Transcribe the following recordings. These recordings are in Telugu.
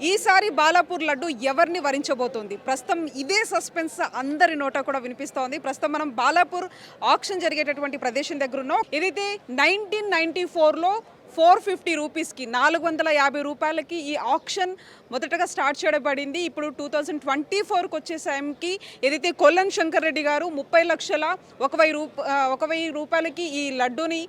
ఈసారి బాలాపూర్ లడ్డు ఎవరిని వరించబోతోంది? ప్రస్తుతం ఇదే సస్పెన్స్ అందరి నోట కూడా వినిపిస్తోంది. ప్రస్తుతం మనం బాలాపూర్ ఆక్షన్ జరిగేటటువంటి ప్రదేశం దగ్గర ఉన్నాం. ఏదైతే నైన్టీన్ నైన్టీ ఫోర్లో ఫోర్ ఫిఫ్టీ రూపీస్కి నాలుగు వందల యాభై రూపాయలకి ఈ ఆక్షన్ మొదటగా స్టార్ట్ చేయబడింది ఇప్పుడు టూ థౌజండ్ ట్వంటీ ఫోర్కి వచ్చే సమయంకి ఏదైతే కొల్లన్ శంకర్ రెడ్డి గారు ముప్పై లక్షల ఒక వెయ్యి రూప ఒకవై ఒక వెయ్యి రూపాయలకి ఈ లడ్డూని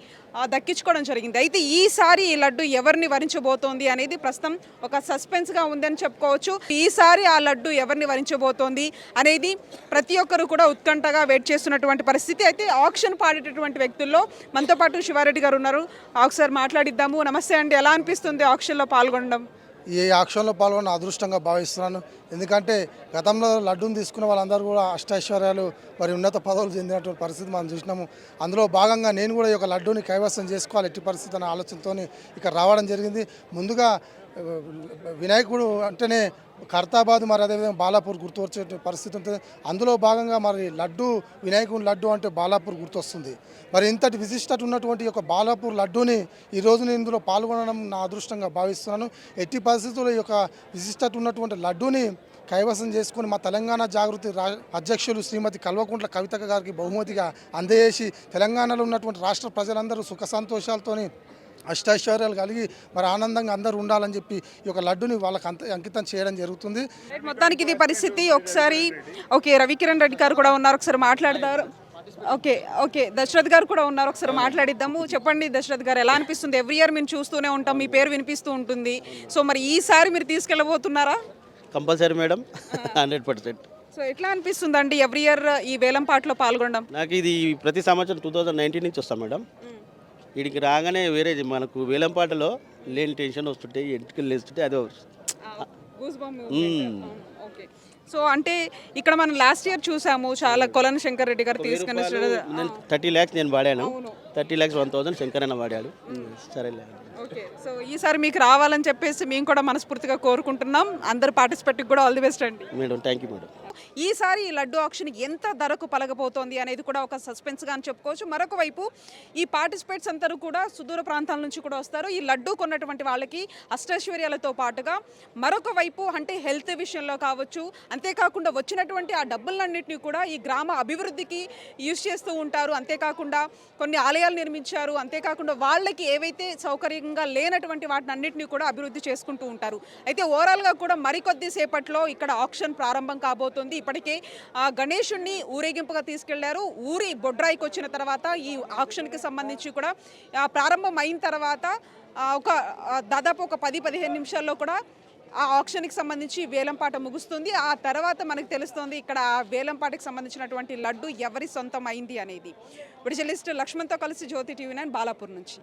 దక్కించుకోవడం జరిగింది. అయితే ఈసారి ఈ లడ్డు ఎవరిని వరించబోతోంది అనేది ప్రస్తుతం ఒక సస్పెన్స్గా ఉందని చెప్పుకోవచ్చు. ఈసారి ఆ లడ్డు ఎవరిని వరించబోతోంది అనేది ప్రతి ఒక్కరు కూడా ఉత్కంఠగా వెయిట్ చేస్తున్నటువంటి పరిస్థితి. అయితే ఆక్షన్ పాడేటటువంటి వ్యక్తుల్లో మనతో పాటు శివారెడ్డి గారు ఉన్నారు. ఒకసారి మాట్లాడిద్దాము. నమస్తే అండి. ఎలా అనిపిస్తుంది ఆక్షన్లో పాల్గొనడం? ఈ యాక్షన్లో పాల్గొన్న అదృష్టంగా భావిస్తున్నాను. ఎందుకంటే గతంలో లడ్డూని తీసుకున్న వాళ్ళందరూ కూడా అష్టైశ్వర్యాలు మరి ఉన్నత పదవులు చెందినటువంటి పరిస్థితి మనం చూసినాము. అందులో భాగంగా నేను కూడా ఈ యొక్క లడ్డూని కైవసం చేసుకోవాలి ఎట్టి పరిస్థితి అనే ఆలోచనతో ఇక్కడ రావడం జరిగింది. ముందుగా వినాయకుడు అంటేనే ఖర్తాబాద్ మరి అదేవిధంగా బాలాపూర్ గుర్తు వచ్చే పరిస్థితి ఉంటుంది. అందులో భాగంగా మరి లడ్డు వినాయకుని లడ్డు అంటే బాలాపూర్ గుర్తొస్తుంది. మరి ఇంతటి విశిష్టత ఉన్నటువంటి యొక్క బాలాపూర్ లడ్డూని ఈరోజు నేను ఇందులో పాల్గొనడం నా అదృష్టంగా భావిస్తున్నాను. ఎట్టి పరిస్థితుల్లో ఈ యొక్క విశిష్టత ఉన్నటువంటి లడ్డూని కైవసం చేసుకుని మా తెలంగాణ జాగృతి రా అధ్యక్షులు శ్రీమతి కల్వకుంట్ల కవిత గారికి బహుమతిగా అందజేసి తెలంగాణలో ఉన్నటువంటి రాష్ట్ర ప్రజలందరూ సుఖ సంతోషాలతోని అష్టైశ్వర్యాలు కలిగి మరి ఆనందంగా అందరూ ఉండాలని చెప్పి ఈ యొక్క లడ్డుని వాళ్ళకి అంత అంకితం చేయడం జరుగుతుంది. మొత్తానికి ఇది పరిస్థితి. ఒకసారి ఓకే రవికిరణ్ రెడ్డి గారు కూడా ఉన్నారు. ఒకసారి మాట్లాడతారు. ఓకే ఓకే దశరథ్ గారు కూడా ఉన్నారు. ఒకసారి మాట్లాడిద్దాము. చెప్పండి దశరథ్ గారు ఎలా అనిపిస్తుంది? ఎవ్రీ ఇయర్ మేము చూస్తూనే ఉంటాం. మీ పేరు వినిపిస్తూ ఉంటుంది. సో మరి ఈసారి మీరు తీసుకెళ్ళబోతున్నారా? Compulsory madam. Hundred percent. So ఎట్లా అనిపిస్తుంది అండి ఎవ్రీ ఇయర్ ఈ వేలం పాటలో పాల్గొనడం? నాకు ఇది ప్రతి సంవత్సరం టూ థౌజండ్ నైన్టీన్ నుంచి వస్తాం మేడం. వీడికి రాగానే వేరే మనకు వేలంపాటలో లేని టెన్షన్ వస్తుంటాయి ఎంటికలు లేస్తుంటాయి అదే. ఓకే సో అంటే ఇక్కడ మనం లాస్ట్ ఇయర్ చూసాము చాలా కొలన్ శంకర్ రెడ్డి గారు తీసుకుని థర్టీ ల్యాక్స్ నేను వాడాను. Thirty lakhs one thousand Shankaranna వాడాడు. సరేలే. ఓకే సో ఈసారి మీకు రావాలని చెప్పేసి మేము కూడా మనస్ఫూర్తిగా కోరుకుంటున్నాం. అందరు పార్టిసిపేట్కి కూడా ఆల్ ది బెస్ట్ అండి. మేడం థ్యాంక్ యూ మేడం ఈసారి ఈ లడ్డు ఆక్షన్ ఎంత ధరకు పలకపోతోంది అనేది కూడా ఒక సస్పెన్స్గా అని చెప్పుకోవచ్చు. మరొక వైపు ఈ పార్టిసిపేట్స్ అందరూ కూడా సుదూర ప్రాంతాల నుంచి కూడా వస్తారు. ఈ లడ్డు కొన్నటువంటి వాళ్ళకి అష్టైశ్వర్యాలతో పాటుగా మరొక వైపు అంటే హెల్త్ విషయంలో కావచ్చు అంతేకాకుండా వచ్చినటువంటి ఆ డబ్బులన్నింటినీ కూడా ఈ గ్రామ అభివృద్ధికి యూజ్ చేస్తూ ఉంటారు. అంతేకాకుండా కొన్ని ఆలయాలు నిర్మించారు. అంతేకాకుండా వాళ్ళకి ఏవైతే సౌకర్యంగా లేనటువంటి వాటిని అన్నింటినీ కూడా అభివృద్ధి చేసుకుంటూ ఉంటారు. అయితే ఓవరాల్గా కూడా మరికొద్ది సేపట్లో ఇక్కడ ఆక్షన్ ప్రారంభం కాబోతుంది. ఇప్పటికే ఆ గణేషుణ్ణి ఊరేగింపుగా తీసుకెళ్ళారు. ఊరి బొడ్రాయికి వచ్చిన తర్వాత ఈ ఆక్షన్కి సంబంధించి కూడా ప్రారంభం అయిన తర్వాత ఒక దాదాపు ఒక పది పదిహేను నిమిషాల్లో కూడా ఆ ఆక్షన్కి సంబంధించి వేలంపాట ముగుస్తుంది. ఆ తర్వాత మనకు తెలుస్తుంది ఇక్కడ ఆ వేలంపాటకి సంబంధించినటువంటి లడ్డు ఎవరి సొంతం అయింది అనేది. విడిజలిస్ట్ లక్ష్మణ్తో కలిసి జ్యోతి టీవీ నైన్ బాలాపూర్ నుంచి.